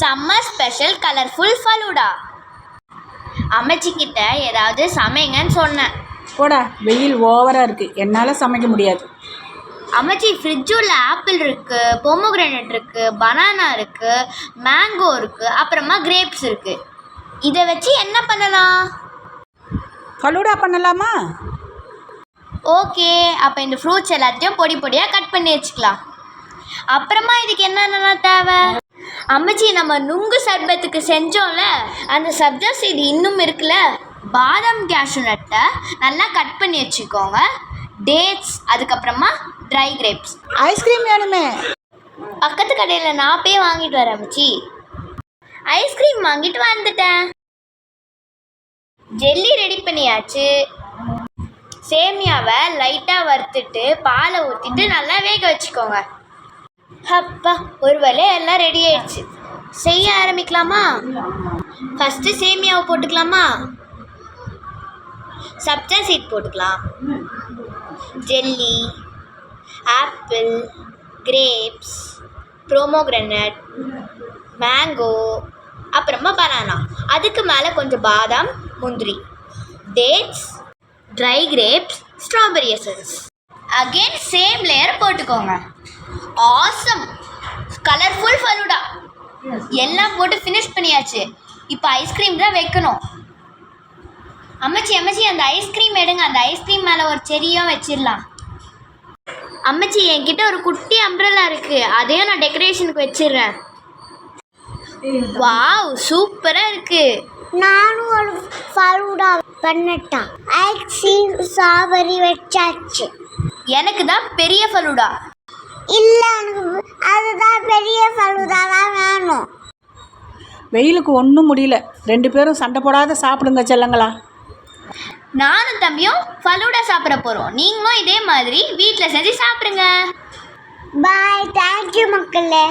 Summer special colourful falooda அம்மச்சி கிட்ட ஏதாவது சமைங்கன்னு சொன்னேன். போடா வெயில் ஓவராக இருக்குது என்னால் சமைக்க முடியாது. அம்மச்சி ஃப்ரிட்ஜுள்ள ஆப்பிள் இருக்கு பொமோகிரானட் இருக்கு பனானா இருக்கு மேங்கோ இருக்கு அப்புறமா கிரேப்ஸ் இருக்கு. இதை வச்சு என்ன பண்ணலாம்? ஃபலூடா பண்ணலாமா? ஓகே அப்போ இந்த ஃப்ரூட்ஸ் எல்லாத்தையும் பொடி பொடியாக கட் பண்ணி வச்சுக்கலாம். அப்புறமா இதுக்கு என்னென்னலாம் தேவை? அம்மச்சி நம்ம நுங்கு சர்பத்துக்கு செஞ்சோம்ல அந்த சப்ஜா சீடு இன்னும் இருக்குல்ல? பாதாம் கேஷ்யூ நட்டை நல்லா கட் பண்ணி வச்சுக்கோங்க. டேட்ஸ் அதுக்கப்புறமா ட்ரை கிரேப்ஸ். ஐஸ்கிரீம் வேணுமே. பக்கத்து கடையில் நான் போய் வாங்கிட்டு வரேன் அம்மச்சி. ஐஸ்கிரீம் வாங்கிட்டு வந்துட்டேன். ஜெல்லி ரெடி பண்ணியாச்சு. சேமியாவை லைட்டாக வறுத்துட்டு பாலை ஊற்றிட்டு நல்லா வேக வச்சுக்கோங்க. அப்பா ஒரு வேளை எல்லாம் ரெடி ஆயிடுச்சு. செய்ய ஆரம்பிக்கலாமா? ஃபஸ்ட்டு சேமியாவை போட்டுக்கலாமா? சப்ஜா சீட் போட்டுக்கலாம். Jelly apple grapes pomegranate mango அப்புறமா பனானா அதுக்கு மேலே கொஞ்சம் பாதாம் முந்திரி. Dates dry grapes strawberry essence again same layer போட்டுக்கோங்க. ஆசம் கலர்ஃபுல் ஃபலூடா எல்லாம் போட்டு ஃபினிஷ் பண்ணியாச்சு. இப்போ ஐஸ்கிரீம் தான் வைக்கணும். அம்மச்சி அம்மச்சி அந்த ஐஸ்கிரீம் எடுங்க. அந்த ஐஸ்கிரீம் மேலே ஒரு செடியும் வச்சிடலாம். அம்மச்சி என்கிட்ட ஒரு குட்டி அம்ப்ரல்லா இருக்கு. அதையும் நான் டெக்கரேஷனுக்கு வச்சிடுறேன். வாவ் சூப்பரா இருக்கு. நானும் ஒரு ஃபலூடா பண்ணட்டா. ஐஸ்கிரீம் ஸ்ட்ராபெரி வச்சாச்சு. எனக்கு தான் பெரிய ஃபலூடா. இல்லை எனக்கு அதுதான் பெரிய ஃபலூடா தான் வேணும். வெயிலுக்கு ஒன்றும் முடியல. ரெண்டு பேரும் சண்டை போடாத சாப்பிடுங்க செல்லங்களா. நானும் தம்பியும் ஃபலூடா சாப்பிட போறோம். நீங்களும் இதே மாதிரி வீட்டில் செஞ்சு சாப்பிடுங்க. பாய் தேங்க்யூ மக்களே.